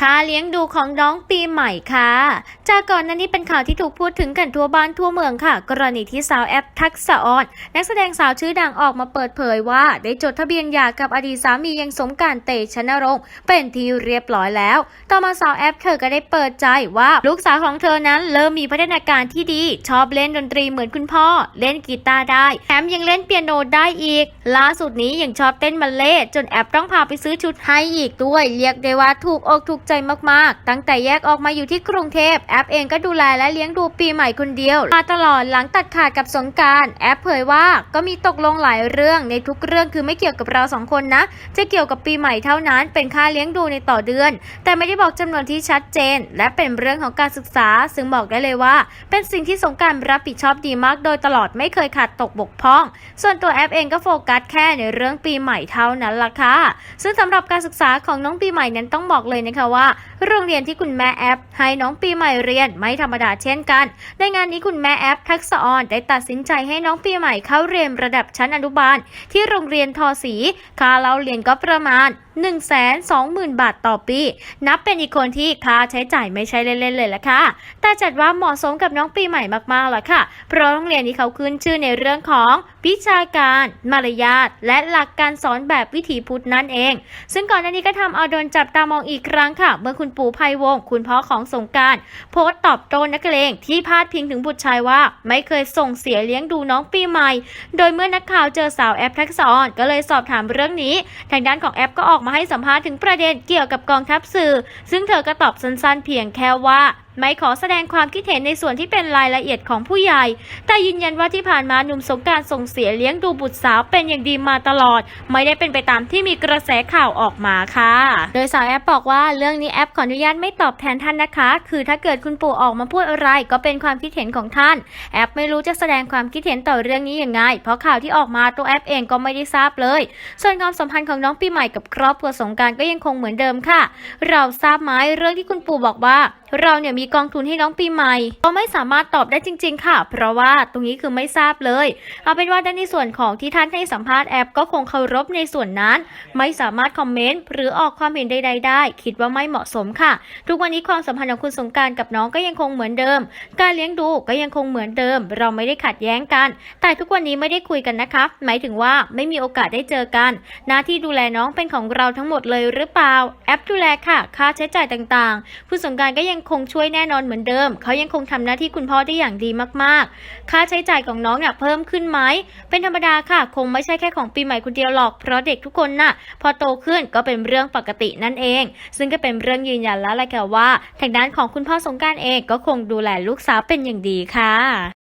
ค่าเลี้ยงดูของน้องปีใหม่ค่ะ จากก่อนนั้นนี้เป็นข่าวที่ถูกพูดถึงกันทั่วบ้านทั่วเมืองค่ะ กรณีที่สาวแอปทักษะออน นักแสดงสาวชื่อดังออกมาเปิดเผยว่า ได้จดทะเบียนหย่ากับอดีตสามียังสมการเตชนรงค์เป็นที่เรียบร้อยแล้ว ต่อมาสาวแอปเธอก็ได้เปิดใจว่า ลูกสาวของเธอนั้นเริ่มมีพัฒนาการที่ดี ชอบเล่นดนตรีเหมือนคุณพ่อ เล่นกีตาร์ได้แถมยังเล่นเปียโนได้อีก ล่าสุดนี้ยังชอบเต้นบัลเล่ต์จนแอปต้องพาไปซื้อชุดให้อีกด้วย เรียกได้ว่าถูกอกถูกใจมากๆ ตั้งแต่แยกออกมาอยู่ที่กรุงเทพแอปเองก็ดูแลและเลี้ยงดูปีใหม่คนเดียว มาตลอดหลังตัดขาดกับสงการแอปเผยว่าก็มีตกลงหลายเรื่องในทุกเรื่องคือไม่เกี่ยวกับเราสองคนนะ จะเกี่ยวกับปีใหม่เท่านั้น เป็นค่าเลี้ยงดูในต่อเดือน แต่ไม่ได้บอกจำนวนที่ชัดเจน และเป็นเรื่องของการศึกษา ซึ่งบอกได้เลยว่า เป็นสิ่งที่สงการรับผิดชอบดีมาก โดยตลอดไม่เคยขาดตกบกพร่อง ส่วนตัวแอปเองก็โฟกัสแค่ในเรื่องปีใหม่เท่านั้นล่ะค่ะซึ่งสำหรับการศึกษาของน้องปีใหม่นั้นต้องบอกเลยนะคะว่าโรงเรียนที่คุณแม่แอปให้น้องปีใหม่เรียนไม่ธรรมดาเช่นกัน ในงานนี้คุณแม่แอปทักษออนได้ตัดสินใจให้น้องปีใหม่เข้าเรียนระดับชั้นอนุบาล ที่โรงเรียนทอสีค่าเล่าเรียนก็ประมาณ1 2 0 0 0 0 บาทต่อปี นับเป็นอีกคนที่ค่าใช้จ่ายไม่ใช่เล่นๆเลยละค่ะ แต่จัดว่าเหมาะสมกับน้องปีใหม่มากๆล้วค่ะ เพราะโรงเรียนนี้เขาขึ้นชื่อในเรื่องของวิชาการ มารยาท และหลักการสอนแบบวิถีพุทธนั่นเอง ซึ่งก่อนหน้านี้ก็ทำเอาโดนจับตามองอีกครั้งค่ะ เมื่อคุณปู่ไพวงศ์คุณพ่อของสงการโพสต์ตอบโต้นักเลงที่พาดพิงถึงบุตรชายว่า ไม่เคยส่งเสียเลี้ยงดูน้องปีใหม่ โดยเมื่อนักข่าวเจอสาวแอปทักษะออนก็เลยสอบถามเรื่องนี้ ทางด้านของแอปก็ออกมาให้สัมภาษณ์ถึงประเด็นเกี่ยวกับกองทัพสื่อ ซึ่งเธอก็ตอบสั้นๆ เพียงแค่ว่าไม่ขอแสดงความคิดเห็นในส่วนที่เป็นรายละเอียดของผู้ใหญ่ แต่ยืนยันว่าที่ผ่านมาหนุ่มสงการส่งเสียเลี้ยงดูบุตรสาวเป็นอย่างดีมาตลอด ไม่ได้เป็นไปตามที่มีกระแสข่าวออกมาค่ะ โดยสาวแอปบอกว่าเรื่องนี้แอปขออนุญาตไม่ตอบแทนท่านนะคะ คือถ้าเกิดคุณปู่ออกมาพูดอะไรก็เป็นความคิดเห็นของท่าน แอปไม่รู้จะแสดงความคิดเห็นต่อเรื่องนี้ยังไง เพราะข่าวที่ออกมาตัวแอปเองก็ไม่ได้ทราบเลย ส่วนความสัมพันธ์ของน้องปีใหม่กับครอบครัวสงการก็ยังคงเหมือนเดิมค่ะ เราทราบไหมเรื่องที่คุณปู่บอกว่า เราเนี่ยมีกองทุนให้น้องปีใหม่ก็ไม่สามารถตอบได้จริง ๆ ค่ะ เพราะว่าตรงนี้คือไม่ทราบเลย เอาเป็นว่าด้านในส่วนของที่ท่านให้สัมภาษณ์แอปก็คงเคารพในส่วนนั้น ไม่สามารถคอมเมนต์หรือออกความเห็นใดๆได้ คิดว่าไม่เหมาะสมค่ะ ทุกวันนี้ความสัมพันธ์ของคุณสงการกับน้องก็ยังคงเหมือนเดิม การเลี้ยงดูก็ยังคงเหมือนเดิม เราไม่ได้ขัดแย้งกัน แต่ทุกวันนี้ไม่ได้คุยกันนะคะ หมายถึงว่าไม่มีโอกาสได้เจอกัน หน้าที่ดูแลน้องเป็นของเราทั้งหมดเลยหรือเปล่า แอปดูแลค่ะ ค่าใช้จ่ายต่างๆ คุณสงการก็ยังคงช่วยแน่นอนเหมือนเดิม เขายังคงทำหน้าที่คุณพ่อได้อย่างดีมากๆ ค่าใช้จ่ายของน้องเนี่ยเพิ่มขึ้นไหม เป็นธรรมดาค่ะ คงไม่ใช่แค่ของปีใหม่คนเดียวหรอก เพราะเด็กทุกคนน่ะ พอโตขึ้นก็เป็นเรื่องปกตินั่นเอง ซึ่งก็เป็นเรื่องยืนยันแล้วแหละค่ะว่า ทางด้านของคุณพ่อสงการเองก็คงดูแลลูกสาวเป็นอย่างดีค่ะ